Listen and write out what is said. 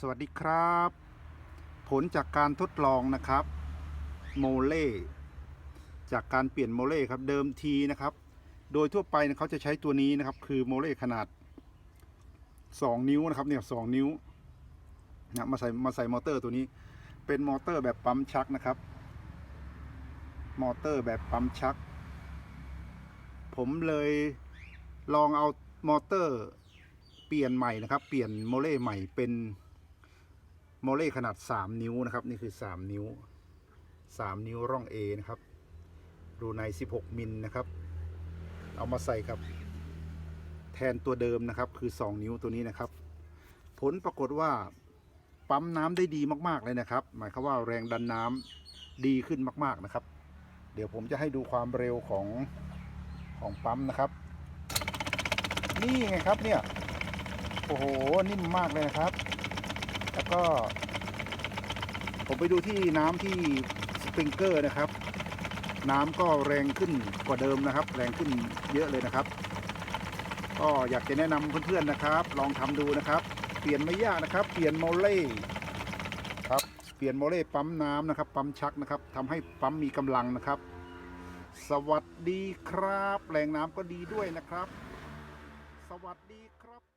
สวัสดีครับ ผลจากการทดลองนะครับโมเล่จากการเปลี่ยนโมเล่ครับเดิมทีนะครับ โดยทั่วไปเนี่ยเขาจะใช้ตัวนี้นะครับ คือโมเล่ขนาด 2 นิ้วนะครับเนี่ยสองนิ้วนะมาใส่มาใส่มอเตอร์ตัวนี้ เป็นมอเตอร์แบบปั๊มชักนะครับ มอเตอร์แบบปั๊มชัก ผมเลยลองเอามอเตอร์เปลี่ยนใหม่นะครับ เปลี่ยนโมเล่ใหม่เป็น โมเล่ขนาด 3 นิ้วนะครับ นี่คือ 3 นิ้ว 3 นิ้วร่อง A นะครับ รูใน 16 มิลนะครับ เอามาใส่ครับ แทนตัวเดิมนะครับ คือ 2 นิ้วตัวนี้นะครับ ผลปรากฏว่าปั๊มน้ำได้ดีมาก ๆ เลยนะครับ หมายความว่าแรงดันน้ำดีขึ้นมาก ๆ นะครับ เดี๋ยวผมจะให้ดูความเร็วของของปั๊มนะครับ นี่ไงครับเนี่ย โอ้โห นิ่มมากเลยนะครับ แล้วก็ผมไปดูที่น้ำที่สปริงเกอร์นะครับ น้ำก็แรงขึ้นกว่าเดิมนะครับ แรงขึ้นเยอะเลยนะครับ ก็อยากจะแนะนำเพื่อนๆนะครับ ลองทำดูนะครับ เปลี่ยนไม่ยากนะครับ เปลี่ยนโมเล่ครับเปลี่ยนโมเล่ปั๊มน้ำนะครับ ปั๊มชักนะครับทำให้ปั๊มมีกำลังนะครับ สวัสดีครับ แรงน้ำก็ดีด้วยนะครับ สวัสดีครับ